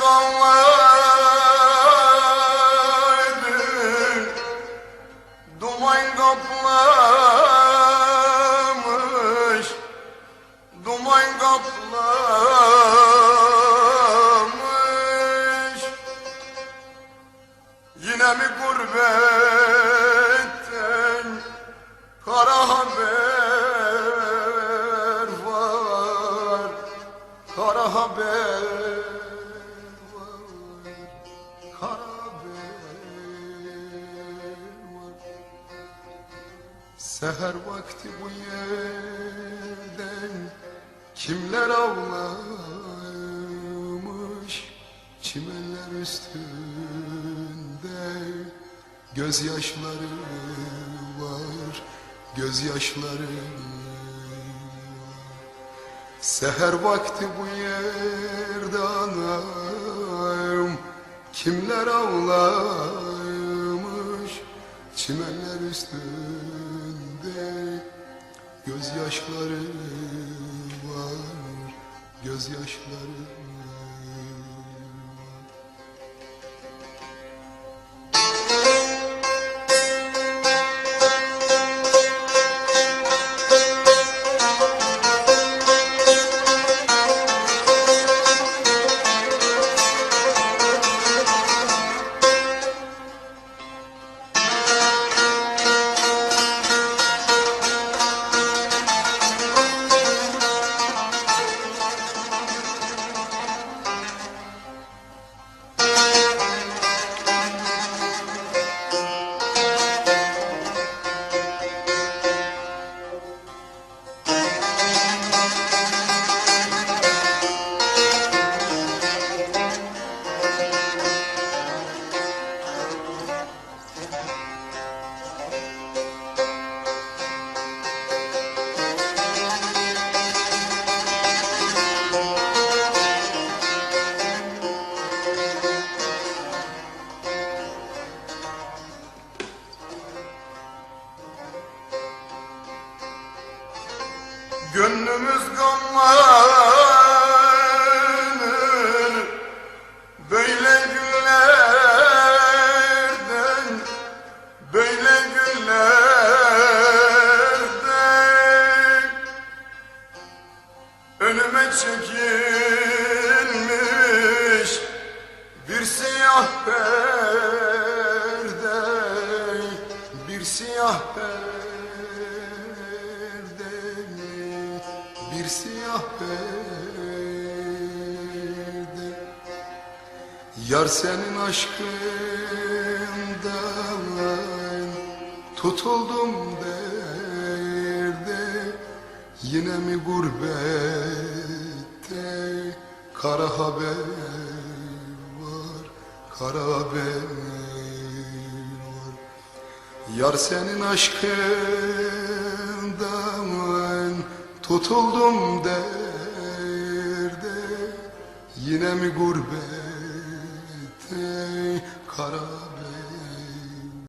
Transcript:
dağlardı Duman kaplamış Duman kaplamış. Yine mi gurbetten Kara haber var? Kara haber Seher vakti bu yerden Kimler avlamış Çimenler üstünde Gözyaşları var Gözyaşları Seher vakti bu yerde anam Kimler avlamış Çimenler üstünde Gözyaşları var Gözyaşları var Gönlümüz gamlanır Böyle günlerden Böyle günlerden. Önüme çekilmiş Bir siyah perde Bir siyah perde siyah perde. Yar senin aşkından Tutuldum derde. Yine mi gurbette Kara haber var Kara haber var? Yar senin aşkından Tutuldum derde Yine mi gurbette Kara